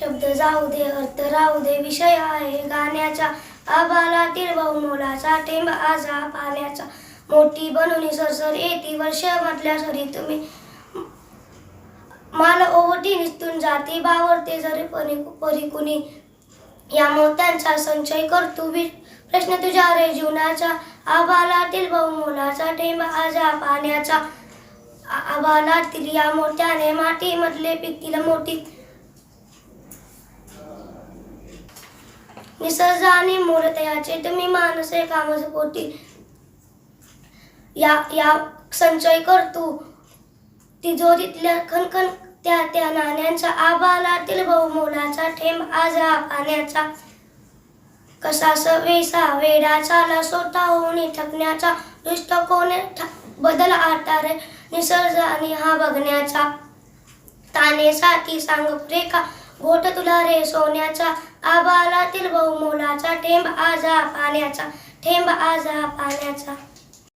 शब्द जाऊ दे अर्थ राहू दे विषय आहे गाण्याचा. आबालातील बहुमोलाचा ठेंब आजा पाण्याचा. मोठी बनून सरसर येती वर्ष म्हटल्या सरी तुम्ही. माल ओवटी निसतून जाती बावरते जरी परी परी कुणी. या मोत्यांचा संचय करतो वि प्रश्न तुझ्या रे जीवनाचा. आबालातील बहुमोलाचा ठेंब आजा पाण्याचा. आबालातील या मोठ्याने माती मधले पिकतील मोठी निसर्जाने मूर्त याचे तुम्ही मानसे कामस पोटी या या संचय करतो तिजोरीतल्या खनखन त्या त्या नाण्यांचा आबालातील बहुमोलाचा ठेंब आजा पाण्याचा. कसा सवेसा वेडा चाला सोता होऊन थकण्याचा. दुष्ट कोणे ठ- बदल आटारे निसर्ग आणि हा बघण्याचा. ताने साथी सांग रेखा गोठ तुला रे सोन्याचा आबालातील बहुमोलाचा ठेंब आजा पाण्याचा ठेंब आजा पाण्याचा.